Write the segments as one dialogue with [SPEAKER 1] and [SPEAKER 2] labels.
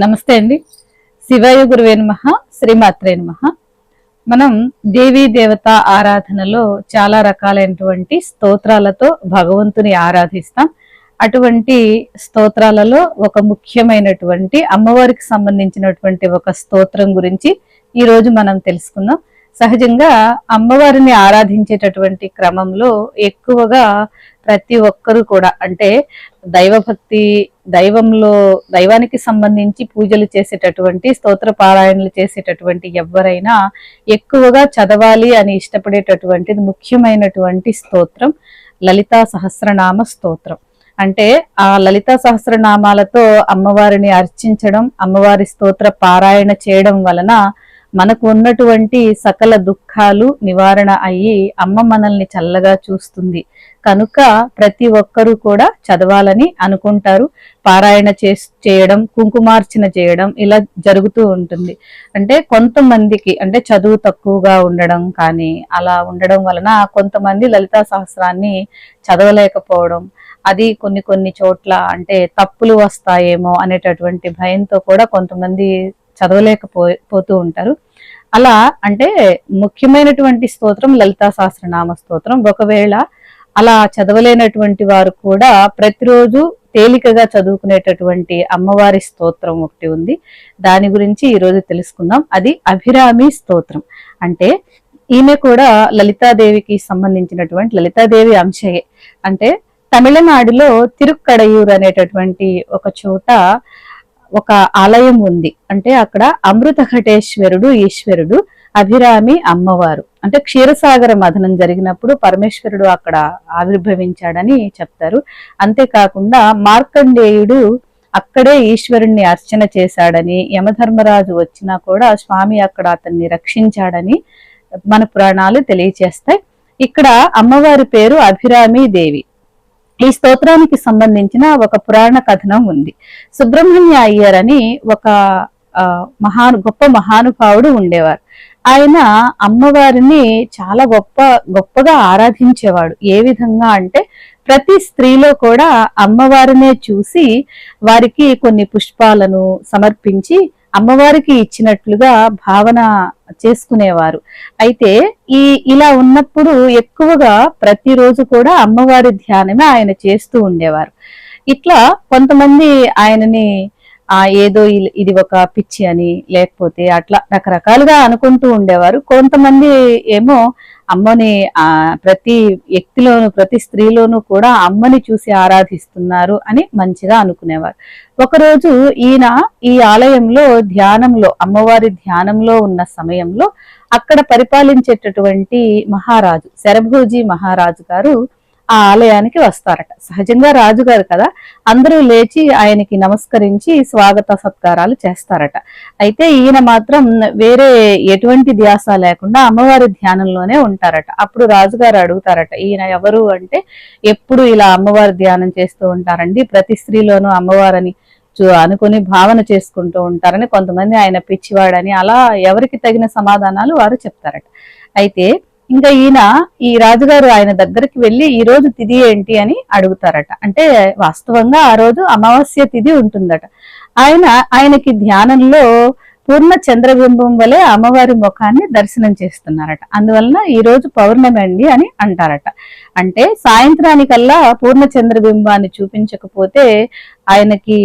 [SPEAKER 1] నమస్తే అండి. శివాయ గురువే నమ శ్రీమాత్రే నమ. మనం దేవీ దేవత ఆరాధనలో చాలా రకాలైనటువంటి స్తోత్రాలతో భగవంతుని ఆరాధిస్తాం. అటువంటి స్తోత్రాలలో ఒక ముఖ్యమైనటువంటి అమ్మవారికి సంబంధించినటువంటి ఒక స్తోత్రం గురించి ఈ రోజు మనం తెలుసుకుందాం. సహజంగా అమ్మవారిని ఆరాధించేటటువంటి క్రమంలో ఎక్కువగా ప్రతి ఒక్కరు కూడా అంటే దైవభక్తి దైవంలో దైవానికి సంబంధించి పూజలు చేసేటటువంటి స్తోత్ర పారాయణలు చేసేటటువంటి ఎవరైనా ఎక్కువగా చదవాలి అని ఇష్టపడేటటువంటిది ముఖ్యమైనటువంటి స్తోత్రం లలితా సహస్రనామ స్తోత్రం. అంటే ఆ లలితా సహస్రనామాలతో అమ్మవారిని అర్చించడం అమ్మవారి స్తోత్ర పారాయణ చేయడం వలన మనకు ఉన్నటువంటి సకల దుఃఖాలు నివారణ అయ్యి అమ్మ మనల్ని చల్లగా చూస్తుంది. కనుక ప్రతి ఒక్కరూ కూడా చదవాలని అనుకుంటారు. పారాయణ చే చేయడం కుంకుమార్చన చేయడం ఇలా జరుగుతూ ఉంటుంది. అంటే కొంతమందికి అంటే చదువు తక్కువగా ఉండడం కానీ అలా ఉండడం వలన కొంతమంది లలితా సహస్రాన్ని చదవలేకపోవడం అది కొన్ని కొన్ని చోట్ల అంటే తప్పులు వస్తాయేమో అనేటటువంటి భయంతో కూడా కొంతమంది చదవలేకపో పోతూ ఉంటారు. అలా అంటే ముఖ్యమైనటువంటి స్తోత్రం లలితా సహస్రనామ స్తోత్రం. ఒకవేళ అలా చదవలేనటువంటి వారు కూడా ప్రతిరోజు తేలికగా చదువుకునేటటువంటి అమ్మవారి స్తోత్రం ఒకటి ఉంది. దాని గురించి ఈరోజు తెలుసుకుందాం. అది అభిరామి స్తోత్రం. అంటే ఈమె కూడా లలితాదేవికి సంబంధించినటువంటి లలితాదేవి అంశయే. అంటే తమిళనాడులో తిరుక్కడయూర్ అనేటటువంటి ఒక చోట ఒక ఆలయం ఉంది. అంటే అక్కడ అమృత ఘటేశ్వరుడు ఈశ్వరుడు అభిరామి అమ్మవారు. అంటే క్షీరసాగర మథనం జరిగినప్పుడు పరమేశ్వరుడు అక్కడ ఆవిర్భవించాడని చెప్తారు. అంతేకాకుండా మార్కండేయుడు అక్కడే ఈశ్వరుణ్ణి అర్చన చేశాడని యమధర్మరాజు వచ్చినా కూడా స్వామి అక్కడ అతన్ని రక్షించాడని మన పురాణాలు తెలియచేస్తాయి. ఇక్కడ అమ్మవారి పేరు అభిరామి దేవి ఈ స్తోత్రానికి సంబంధించిన ఒక పురాణ కథనం ఉంది. సుబ్రహ్మణ్య అయ్యర్ అని ఒక మహాను గొప్ప మహానుభావుడు ఉండేవారు. ఆయన అమ్మవారిని చాలా గొప్ప గొప్పగా ఆరాధించేవాడు. ఏ విధంగా అంటే ప్రతి స్త్రీలో కూడా అమ్మవారినే చూసి వారికి కొన్ని పుష్పాలను సమర్పించి అమ్మవారికి ఇచ్చినట్లుగా భావన చేసుకునేవారు. అయితే ఈ ఇలా ఉన్నప్పుడు ఎక్కువగా ప్రతిరోజు కూడా అమ్మవారి ధ్యానమే ఆయన చేస్తూ ఉండేవారు. ఇట్లా కొంతమంది ఆయనని ఆ ఏదో ఇది ఒక పిచ్చి అని లేకపోతే అట్లా రకరకాలుగా అనుకుంటూ ఉండేవారు. కొంతమంది ఏమో అమ్మని ఆ ప్రతి వ్యక్తిలోను ప్రతి స్త్రీలోనూ కూడా అమ్మని చూసి ఆరాధిస్తున్నారు అని మంచిగా అనుకునేవారు. ఒకరోజు ఈయన ఈ ఆలయంలో ధ్యానంలో అమ్మవారి ధ్యానంలో ఉన్న సమయంలో అక్కడ పరిపాలించేటటువంటి మహారాజు శరభోజీ మహారాజు గారు ఆ ఆలయానికి వస్తారట. సహజంగా రాజుగారు కదా అందరూ లేచి ఆయనకి నమస్కరించి స్వాగత సత్కారాలు చేస్తారట. అయితే ఈయన మాత్రం వేరే ఎటువంటి ధ్యాస లేకుండా అమ్మవారి ధ్యానంలోనే ఉంటారట. అప్పుడు రాజుగారు అడుగుతారట ఈయన ఎవరు అంటే ఎప్పుడు ఇలా అమ్మవారి ధ్యానం చేస్తూ ఉంటారండి? ప్రతి స్త్రీలోనూ అమ్మవారని చూ- అనుకుని భావన చేసుకుంటూ ఉంటారని కొంతమంది ఆయన పిచ్చివాడని అలా ఎవరికి తగిన సమాధానాలు వారు చెప్తారట. అయితే ఇంకా ఈయన ఈ రాజుగారు ఆయన దగ్గరికి వెళ్ళి ఈ రోజు తిథి ఏంటి అని అడుగుతారట. అంటే వాస్తవంగా ఆ రోజు అమావాస్య తిథి ఉంటుందట. ఆయన ఆయనకి ధ్యానంలో పూర్ణ చంద్రబింబం వలె అమ్మవారి ముఖాన్ని దర్శనం చేస్తున్నారట. అందువలన ఈ రోజు పౌర్ణమి అండి అని అంటారట. అంటే సాయంత్రానికల్లా పూర్ణ చంద్రబింబాన్ని చూపించకపోతే ఆయనకి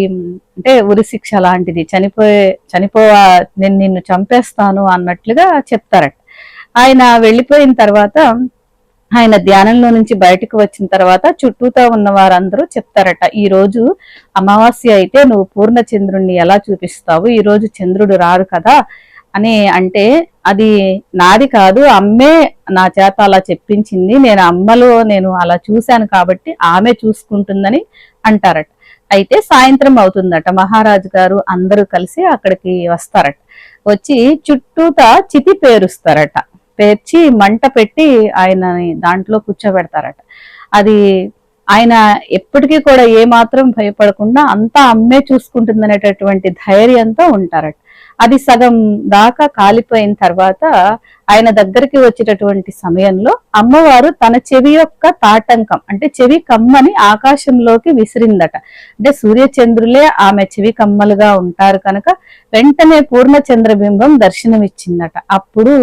[SPEAKER 1] అంటే ఉరి శిక్ష లాంటిది. చనిపోయే చనిపోవా నేను నిన్ను చంపేస్తాను అన్నట్లుగా చెప్తారట. ఆయన వెళ్ళిపోయిన తర్వాత ఆయన ధ్యానంలో నుంచి బయటకు వచ్చిన తర్వాత చుట్టూతో ఉన్న వారందరూ చెప్తారట ఈ రోజు అమావాస్య అయితే నువ్వు పూర్ణ చంద్రుణ్ణి ఎలా చూపిస్తావు? ఈ రోజు చంద్రుడు రారు కదా? అని అంటే అది నాది కాదు అమ్మే నా చేత అలా చెప్పించింది నేను అమ్మలో నేను అలా చూశాను కాబట్టి ఆమె చూసుకుంటుందని అంటారట. అయితే సాయంత్రం అవుతుందట మహారాజు గారు అందరూ కలిసి అక్కడికి వస్తారట. వచ్చి చుట్టూతా చితి పేరుస్తారట. పేర్చి మంట పెట్టి ఆయనని దాంట్లో కూర్చోబెడతారట. అది ఆయన ఎప్పటికీ కూడా ఏ మాత్రం భయపడకుండా అంతా అమ్మే చూసుకుంటుందనేటటువంటి ధైర్యంతో ఉంటారట. అది సగం దాకా కాలిపోయిన తర్వాత ఆయన దగ్గరికి వచ్చేటటువంటి సమయంలో అమ్మవారు తన చెవి యొక్క తాటంకం అంటే చెవి కమ్మని ఆకాశంలోకి విసిరిందట. అంటే సూర్యచంద్రులే ఆమె చెవి కమ్మలుగా ఉంటారు కనుక వెంటనే పూర్ణ చంద్రబింబం దర్శనమిచ్చిందట. అప్పుడు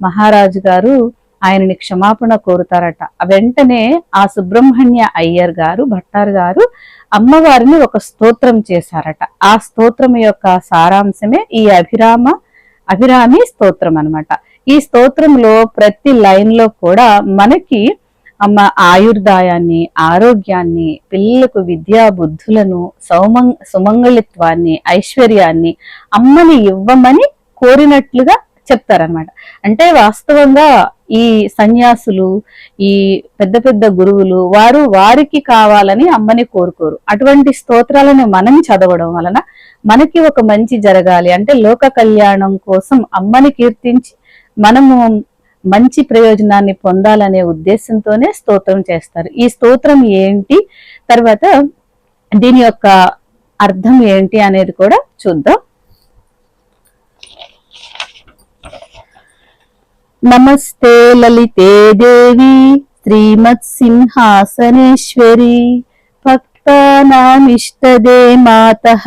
[SPEAKER 1] మహారాజు గారు ఆయనని క్షమాపణ కోరుతారట. వెంటనే ఆ సుబ్రహ్మణ్య అయ్యర్ గారు భట్టార్ గారు అమ్మవారిని ఒక స్తోత్రం చేశారట. ఆ స్తోత్రం యొక్క సారాంశమే ఈ అభిరామ అభిరామి స్తోత్రం అనమాట ఈ స్తోత్రంలో ప్రతి లైన్లో కూడా మనకి అమ్మ ఆయుర్దాయాన్ని ఆరోగ్యాన్ని పిల్లలకు విద్యా బుద్ధులను సౌమం సుమంగళిత్వాన్ని ఐశ్వర్యాన్ని అమ్మని ఇవ్వమని కోరినట్లుగా చెప్తారనమాట అంటే వాస్తవంగా ఈ సన్యాసులు ఈ పెద్ద పెద్ద గురువులు వారు వారికి కావాలని అమ్మని కోరుకోరు. అటువంటి స్తోత్రాలను మనం చదవడం వలన మనకి ఒక మంచి జరగాలి. అంటే లోక కళ్యాణం కోసం అమ్మని కీర్తించి మనము మంచి ప్రయోజనాన్ని పొందాలనే ఉద్దేశంతోనే స్తోత్రం చేస్తారు. ఈ స్తోత్రం ఏంటి? తర్వాత దీని యొక్క అర్థం ఏంటి అనేది కూడా చూద్దాం. నమస్తే లలితే దేవి శ్రీమత్సింహాసనేశ్వరి. భక్తానామిష్టదే మాత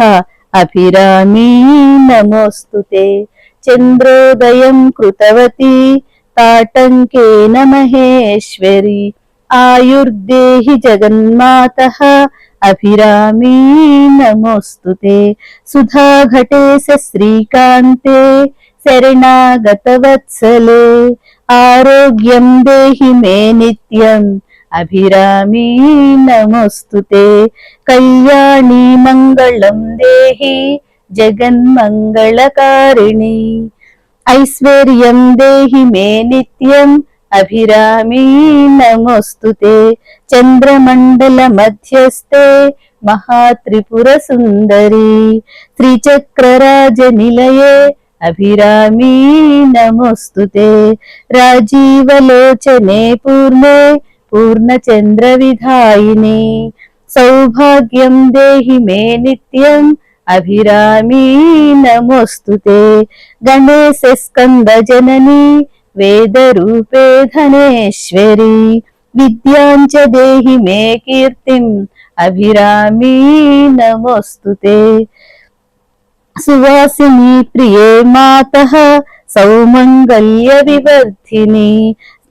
[SPEAKER 1] అభిరామీ నమోస్తుతే. చంద్రోదయం కృతవతి తాటంకేన మహేశ్వరి. ఆయుర్దేహి జగన్మాత అభిరామీ నమోస్తుతే. సుధాఘటే శ్రీకాంతే శరణాగతవత్సలే. ఆరోగ్యం దేహి మే నిత్యం. అభిరామీ నమోస్తుతే. కళ్యాణి మంగళం దేహి జగన్మంగళకారిణి. ఐశ్వర్యం దేహి మే నిత్యం. అభిరామీ నమోస్తుతే. చంద్రమండల మధ్యస్థే. మహాత్రిపుర సుందరి. త్రిచక్రరాజ నిలయే. అభిరామీ నమోస్తుతే రాజీవలోచనే పూర్ణే పూర్ణచంద్ర విధాయిని సౌభాగ్యం దేహి మే నిత్యం అభిరామీ నమోస్తుతే గణేశ స్కంద జనని వేద రూపే ధనేశ్వరి విద్యాంచ దేహి మే కీర్తిం అభిరామీ నమోస్తుతే సువాసిని ప్రియే మాత సౌమంగళ్య వివర్ధిని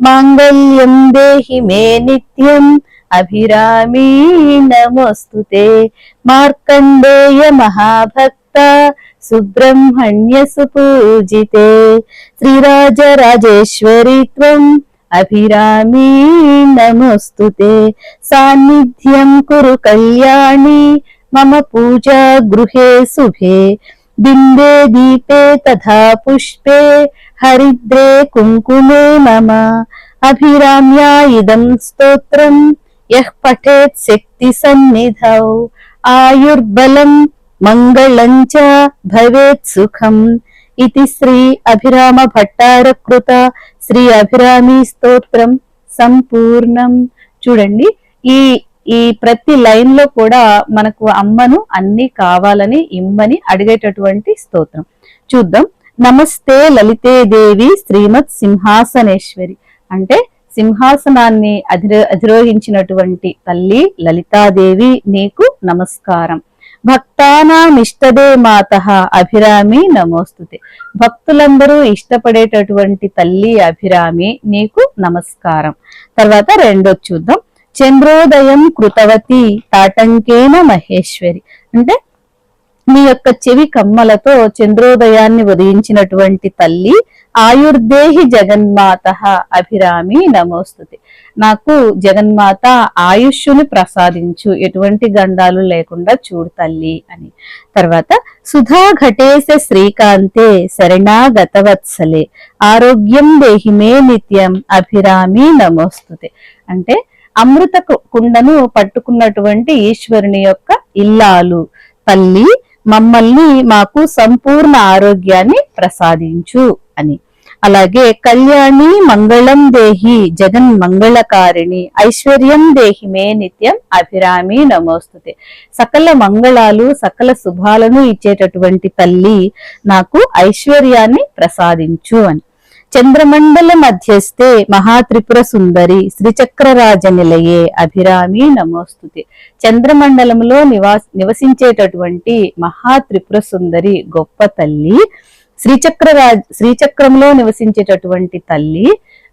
[SPEAKER 1] మాంగళ్యం దేహి మే నిత్యం అభిరామీ నమోస్తుతే మార్కండేయ మహాభక్త సుబ్రహ్మణ్య సుపూజితే శ్రీరాజరాజేశ్వరి త్వం అభిరామీ నమోస్తుతే సాన్నిధ్యం కురు కళ్యాణి మమ పూజా గృహే శుభే బిందే దీపే తథా పుష్పే హరిద్రే కుంకుమే మమ అభిరామ్యా ఇదం స్తోత్రం యః పఠేత్ శక్తి సన్నిధౌ ఆయుర్బలం మంగళం చ భవేత్ సుఖం ఇది శ్రీ అభిరామ భట్టార కృత శ్రీ అభిరామి స్తోత్రం సంపూర్ణం చూడండి ఈ ఈ ప్రతి లైన్లో కూడా మనకు అమ్మను అన్ని కావాలని ఇమ్మని అడిగేటటువంటి స్తోత్రం. చూద్దాం. నమస్తే లలితే దేవి శ్రీమత్ సింహాసనేశ్వరి. అంటే సింహాసనాన్ని అధిరో అధిరోహించినటువంటి తల్లి లలితాదేవి నీకు నమస్కారం. భక్తానామిష్టదే మాత అభిరామి నమోస్తుతే. భక్తులందరూ ఇష్టపడేటటువంటి తల్లి అభిరామి నీకు నమస్కారం. తర్వాత రెండో చూద్దాం. చంద్రోదయం కృతవతి తాటంకేన మహేశ్వరి. అంటే మీ యొక్క చెవి కమ్మలతో చంద్రోదయాన్ని ఉదయించినటువంటి తల్లి ఆయుర్దేహి జగన్మాత అభిరామి నమోస్తుతి. నాకు జగన్మాత ఆయుష్యుని ప్రసాదించు ఎటువంటి గండాలు లేకుండా చూడు తల్లి అని. తర్వాత సుధా ఘటేశ శ్రీకాంతే శరణాగతవత్సలే. ఆరోగ్యం దేహిమే నిత్యం అభిరామి నమోస్తుతే. అంటే అమృత కుండను పట్టుకున్నటువంటి ఈశ్వరుని యొక్క ఇల్లాలు. తల్లి మమ్మల్ని మాకు సంపూర్ణ ఆరోగ్యాన్ని ప్రసాదించు అని. అలాగే కళ్యాణి మంగళం దేహి జగన్ మంగళకారిణి ఐశ్వర్యం దేహి మే నిత్యం అభిరామి నమోస్తుతే. సకల మంగళాలు సకల శుభాలను ఇచ్చేటటువంటి తల్లి నాకు ఐశ్వర్యాన్ని ప్రసాదించు అని. చంద్రమండల మధ్యస్థే మహాత్రిపుర సుందరి శ్రీచక్రరాజ నిలయే అభిరామి నమోస్తుతి. చంద్రమండలంలో నివాస నివసించేటటువంటి మహాత్రిపుర సుందరి గొప్ప తల్లి శ్రీచక్రరాజ్ శ్రీచక్రంలో నివసించేటటువంటి తల్లి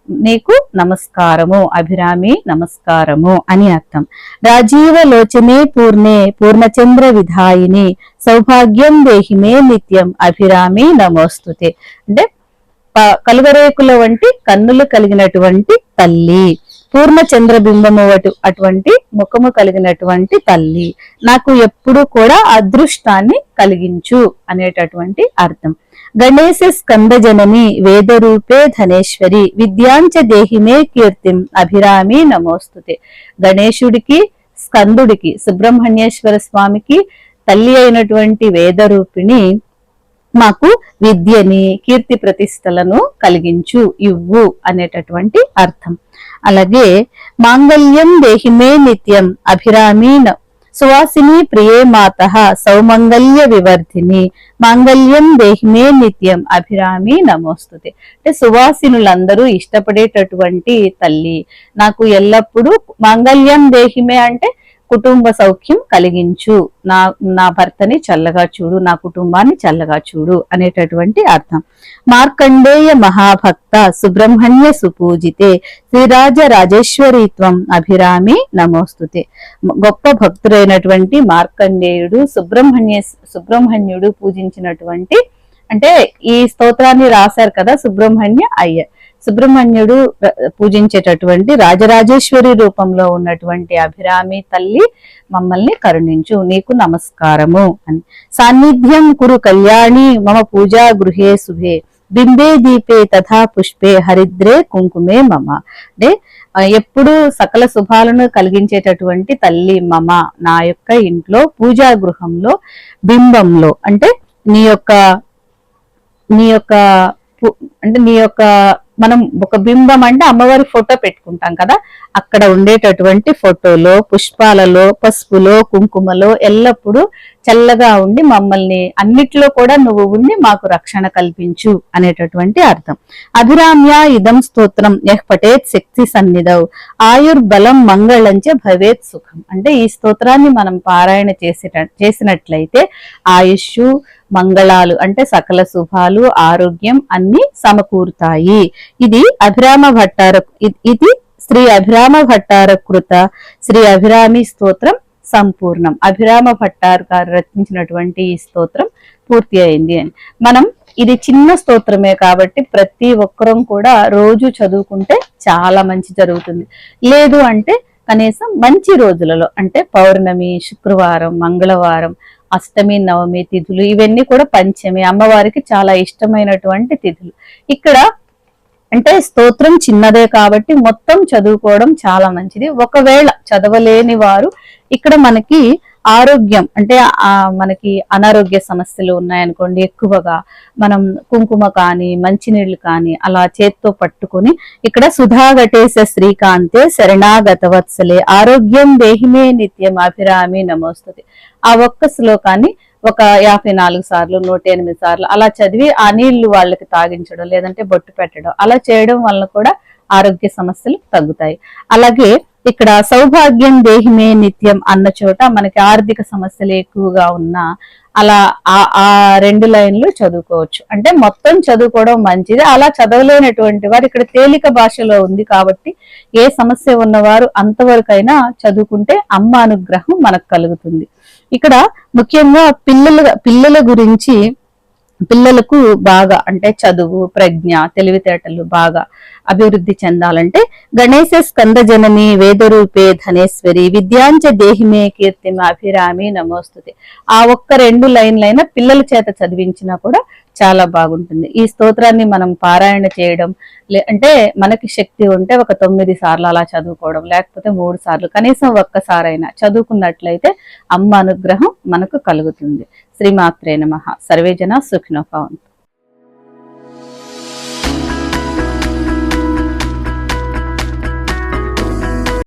[SPEAKER 1] నీకు నమస్కారము అభిరామి నమస్కారము అని అర్థం. రాజీవ లోచనే పూర్ణే పూర్ణచంద్ర విధాయిని సౌభాగ్యం దేహిమే నిత్యం అభిరామి నమోస్తుతే. అంటే కలువరేకుల వంటి కన్నులు కలిగినటువంటి తల్లి. పూర్ణ చంద్రబింబము అటు అటువంటి ముఖము కలిగినటువంటి తల్లి. నాకు ఎప్పుడు కూడా అదృష్టాన్ని కలిగించు అనేటటువంటి అర్థం. గణేశ స్కందజనని వేదరూపే ధనేశ్వరి విద్యాంచ దేహిమే కీర్తిం అభిరామి నమోస్తుతే. గణేశుడికి స్కందుడికి సుబ్రహ్మణ్యేశ్వర స్వామికి తల్లి అయినటువంటి వేదరూపిణి మాకు విద్యని కీర్తి ప్రతిష్టలను కలిగించు ఇవ్వు అనేటటువంటి అర్థం. అలాగే మాంగళ్యం దేహిమే నిత్యం అభిరామి సువాసిని ప్రియే మాత సౌమంగళ్య వివర్ధిని మాంగళ్యం దేహిమే నిత్యం అభిరామి నమోస్తుతే. అంటే సువాసినులందరూ ఇష్టపడేటటువంటి తల్లి. నాకు ఎల్లప్పుడూ మాంగళ్యం దేహిమే అంటే కుటుంబ సౌఖ్యం కలిగించు. నా నా భర్తని చల్లగా చూడు నా కుటుంబాన్ని చల్లగా చూడు అనేటటువంటి అర్థం. మార్కండేయ మహాభక్త సుబ్రహ్మణ్య సుపూజితే శ్రీరాజ రాజేశ్వరీత్వం అభిరామి నమోస్తుతే. గొప్ప భక్తుడైనటువంటి మార్కండేయుడు సుబ్రహ్మణ్య సుబ్రహ్మణ్యుడు పూజించినటువంటి అంటే ఈ స్తోత్రాన్ని రాశారు కదా సుబ్రహ్మణ్య అయ్యర్. సుబ్రహ్మణ్యుడు పూజించేటటువంటి రాజరాజేశ్వరి రూపంలో ఉన్నటువంటి అభిరామి తల్లి మమ్మల్ని కరుణించు నీకు నమస్కారము అని. సాన్నిధ్యం కురు కళ్యాణి మమ పూజా గృహే శుభే బింబే దీపే తథా పుష్పే హరిద్రే కుంకుమే మమ. అంటే ఎప్పుడు సకల శుభాలను కలిగించేటటువంటి తల్లి మమ నా యొక్క ఇంట్లో పూజా గృహంలో బింబంలో. అంటే నీ యొక్క నీ యొక్క పు- అంటే నీ యొక్క మనం ఒక బింబం అంటే అమ్మవారి ఫోటో పెట్టుకుంటాం కదా అక్కడ ఉండేటటువంటి ఫోటోలో పుష్పాలలో పసుపులో కుంకుమలో ఎల్లప్పుడూ చల్లగా ఉండి మమ్మల్ని అన్నిట్లో కూడా నువ్వు ఉండి మాకు రక్షణ కల్పించు అనేటటువంటి అర్థం. అభిరామ్య ఇదం స్తోత్రం యహ్ పటేత్ శక్తి సన్నిధౌ ఆయుర్బలం మంగళంచే భవేత్ సుఖం. అంటే ఈ స్తోత్రాన్ని మనం పారాయణ చేసేట చేసినట్లయితే ఆయుష్ మంగళాలు అంటే సకల శుభాలు ఆరోగ్యం అన్ని సమకూరుతాయి. ఇది అభిరామ భట్టార ఇది శ్రీ అభిరామ భట్టార కృత శ్రీ అభిరామి స్తోత్రం సంపూర్ణం. అభిరామ భట్టార్ గారు రచించినటువంటి ఈ స్తోత్రం పూర్తి అయింది అని. మనం ఇది చిన్న స్తోత్రమే కాబట్టి ప్రతి ఒక్కరం కూడా రోజు చదువుకుంటే చాలా మంచి జరుగుతుంది. లేదు అంటే కనీసం మంచి రోజులలో అంటే పౌర్ణమి శుక్రవారం మంగళవారం అష్టమి నవమి తిథులు ఇవన్నీ కూడా పంచమి. అమ్మవారికి చాలా ఇష్టమైనటువంటి తిథులు. ఇక్కడ అంటే స్తోత్రం చిన్నదే కాబట్టి మొత్తం చదువుకోవడం చాలా మంచిది. ఒకవేళ చదవలేని వారు ఇక్కడ మనకి ఆరోగ్యం అంటే మనకి అనారోగ్య సమస్యలు ఉన్నాయనుకోండి ఎక్కువగా మనం కుంకుమ కానీ మంచినీళ్ళు కానీ అలా చేత్తో పట్టుకొని ఇక్కడ సుధాఘటేశ శ్రీకాంతే శరణాగత వత్సలే ఆరోగ్యం దేహిమే నిత్యం అభిరామి నమోస్తుంది ఆ ఒక్క శ్లోకాన్ని ఒక యాభై నాలుగు సార్లు నూట ఎనిమిది సార్లు అలా చదివి ఆ నీళ్ళు వాళ్ళకి తాగించడం లేదంటే బొట్టు పెట్టడం అలా చేయడం వలన కూడా ఆరోగ్య సమస్యలు తగ్గుతాయి. అలాగే ఇక్కడ సౌభాగ్యం దేహిమే నిత్యం అన్న చోట మనకి ఆర్థిక సమస్యలు ఎక్కువగా ఉన్నా అలా ఆ రెండు లైన్లు చదువుకోవచ్చు. అంటే మొత్తం చదువుకోవడం మంచిది. అలా చదవలేనటువంటి వారు ఇక్కడ తేలిక భాషలో ఉంది కాబట్టి ఏ సమస్య ఉన్నవారు అంతవరకైనా చదువుకుంటే అమ్మ అనుగ్రహం మనకు కలుగుతుంది. ఇక్కడ ముఖ్యంగా పిల్లల పిల్లల గురించి పిల్లలకు బాగా అంటే చదువు ప్రజ్ఞ తెలివితేటలు బాగా అభివృద్ధి చెందాలంటే గణేశ స్కందజనని వేదరూపే ధనేశ్వరి విద్యాంచ దేహిమే కీర్తి అభిరామి నమోస్తుతి. ఆ ఒక్క రెండు లైన్లైనా పిల్లల చేత చదివించినా కూడా చాలా బాగుంటుంది. ఈ స్తోత్రాన్ని మనం పారాయణ చేయడం లే అంటే మనకి శక్తి ఉంటే ఒక తొమ్మిది సార్లు అలా చదువుకోవడం లేకపోతే మూడు సార్లు కనీసం ఒక్కసారైనా చదువుకున్నట్లయితే అమ్మ అనుగ్రహం మనకు కలుగుతుంది. శ్రీమాత్రే నమ. సర్వేజన సుఖినోభవంతు